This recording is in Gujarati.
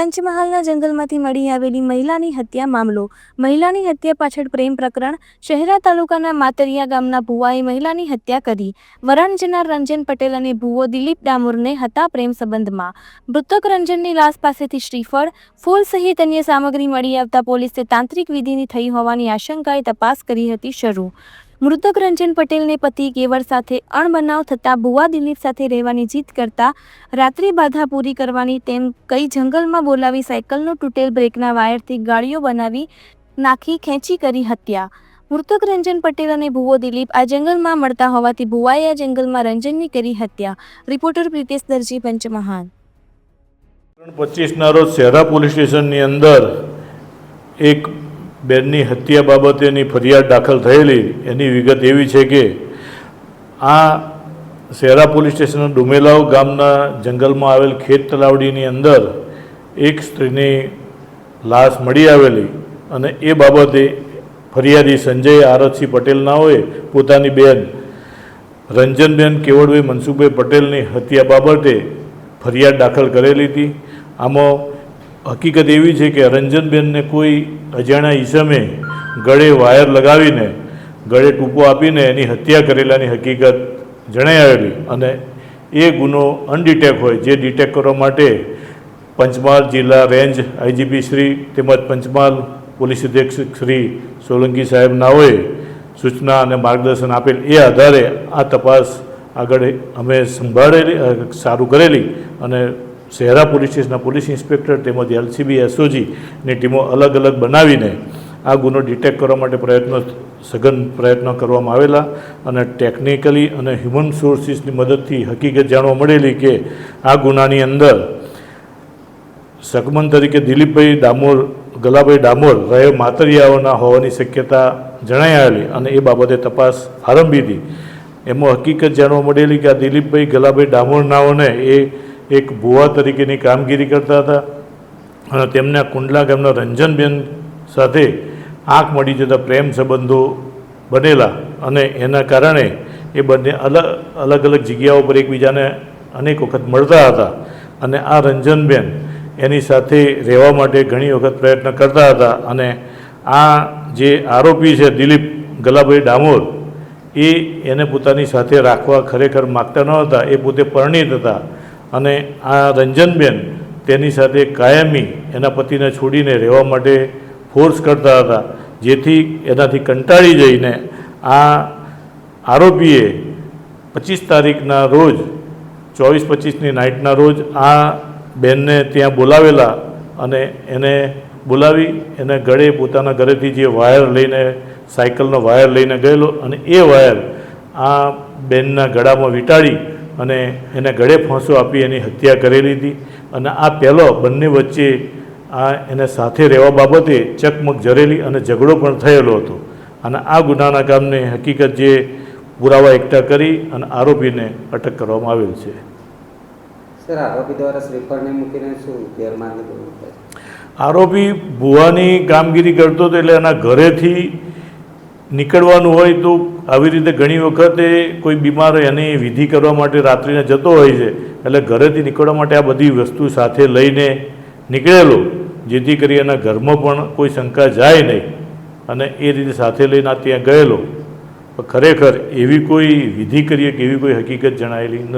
પંચમહાલના જંગલમાંથી મળી આવેલી મહિલાની હત્યા મામલો. મહિલાની હત્યા પાછળ પ્રેમ પ્રકરણ. શહેરા તાલુકાના માતરિયા ગામના ભુવાએ મહિલાની હત્યા કરી. વરણ જનાર રંજન પટેલ અને ભુવો દિલીપ ડામોરને હતા પ્રેમ સંબંધમાં. મૃતક રંજનની લાશ પાસેથી શ્રીફળ, ફૂલ સહિત અન્ય સામગ્રી મળી આવતા પોલીસે તાંત્રિક વિધિની થઈ હોવાની આશંકાએ તપાસ કરી હતી શરૂ. મૃતક રંજન પટેલને પતિ કેવળ સાથે અણબનાવ થતાં ભુવા દિલીપ સાથે રહેવાની જીત કરતા રાત્રિ બાધા પૂરી કરવાની તેમ કઈ જંગલમાં બોલાવી સાયકલનો તૂટેલ બ્રેકના વાયરથી ગાડીઓ બનાવી નાખી ખેંચી કરી હત્યા. મૃતક રંજન પટેલ અને ભુવો દિલીપ આ જંગલમાં મળતા હોવાથી ભુવાએ આ જંગલમાં રંજનની કરી હત્યા. રિપોર્ટર પ્રિતેશ દરજી, પંચમહાલ. પચીસના રોજ શહેરા પોલીસ સ્ટેશનની અંદર એક બેનની હત્યા બાબતેની ફરિયાદ દાખલ થયેલી, એની વિગત એવી છે કે આ શેરા પોલીસ સ્ટેશનના ડુમેલાવ ગામના જંગલમાં આવેલ ખેત તલાવડીની અંદર એક સ્ત્રીની લાશ મળી આવેલી અને એ બાબતે ફરિયાદી સંજય આરતસિંહ પટેલ નાઓએ પોતાની બેન રંજનબેન કેવળભાઈ મનસુખભાઈ પટેલની હત્યા બાબતે ફરિયાદ દાખલ કરેલી હતી. આમાં હકીકત એવી છે કે રંજનબેનને કોઈ અજાણ્યા ઈસમે ગળે વાયર લગાવીને, ગળે ટૂંપો આપીને એની હત્યા કરેલાની હકીકત જણાઈ આવેલી અને એ ગુનો અનડિટેક હોય જે ડિટેક કરવા માટે પંચમહાલ જિલ્લા રેન્જ આઈજીપી શ્રી તેમજ પંચમહાલ પોલીસ અધિક્ષક શ્રી સોલંકી સાહેબ નાઓએ સૂચના અને માર્ગદર્શન આપેલ એ આધારે આ તપાસ આગળ અમે સંભાળેલી સારું કરેલી અને શહેરા પોલીસ પોલીસ ઇન્સ્પેક્ટર તેમજ એલસીબી એસઓજીની ટીમો અલગ અલગ બનાવીને આ ગુનો ડિટેક્ટ કરવા માટે પ્રયત્નો, સઘન પ્રયત્નો કરવામાં આવેલા અને ટેકનિકલી અને હ્યુમન સોર્સિસની મદદથી હકીકત જાણવા મળેલી કે આ ગુનાની અંદર સગમન તરીકે દિલીપભાઈ ડામોર, ગલાભાઈ ડામોર રહે માતરિયાઓના હોવાની શક્યતા જણાઈ આવેલી અને એ બાબતે તપાસ આરંભી હતી. એમાં હકીકત જાણવા મળેલી કે આ દિલીપભાઈ, ગલાભાઈ ડામોરનાઓને એ એક ભુવા તરીકેની કામગીરી કરતા હતા અને તેમના કુંડલા ગામના રંજનબેન સાથે આંખ મળી જતા પ્રેમ સંબંધો બનેલા અને એના કારણે એ બંને અલગ અલગ અલગ જગ્યાઓ પર એકબીજાને અનેક વખત મળતા હતા અને આ રંજનબેન એની સાથે રહેવા માટે ઘણી વખત પ્રયત્ન કરતા હતા અને આ જે આરોપી છે દિલીપ ગલાભાઈ ડામોર, એ એને પોતાની સાથે રાખવા ખરેખર માગતા ન હતા, એ પોતે પરણિત હતા. અને આ રંજનબેન તેની સાથે કાયમી એના પતિને છોડીને રહેવા માટે ફોર્સ કરતા હતા, જેથી એનાથી કંટાળી જઈને આ આરોપીએ પચીસ તારીખના રોજ, ચોવીસ પચીસની નાઇટના રોજ આ બેનને ત્યાં બોલાવેલા અને એને બોલાવી, એને ગળે પોતાના ઘરેથી જે વાયર લઈને, સાયકલનો વાયર લઈને ગયેલો અને એ વાયર આ બેનના ગળામાં વીંટાળી અને એને ગળે ફાંસો આપી એની હત્યા કરેલી હતી અને આ પહેલો બંને વચ્ચે આ એને સાથે રહેવા બાબતે ચકમક જરેલી અને ઝઘડો પણ થયેલો હતો. અને આ ગુનાના કામને હકીકત જે પુરાવા એકઠા કરી અને આરોપીને અટક કરવામાં આવેલ છે. સર આરોપી દ્વારા શ્રીફળને મૂકીને શું ગેરમાર્ગે આરોપી ભુવાની કામગીરી કરતો હતો એટલે એના ઘરેથી નીકળવાનું હોય તો આવી રીતે ઘણી વખતે કોઈ બીમાર હોય એની વિધિ કરવા માટે રાત્રિને જતો હોય છે, એટલે ઘરેથી નીકળવા માટે આ બધી વસ્તુ સાથે લઈને નીકળેલો, જેથી કરી એના ઘરમાં પણ કોઈ શંકા જાય નહીં અને એ રીતે સાથે લઈને ત્યાં ગયેલો. ખરેખર એવી કોઈ વિધિ કરીએ કે એવી કોઈ હકીકત જણાયેલી નથી.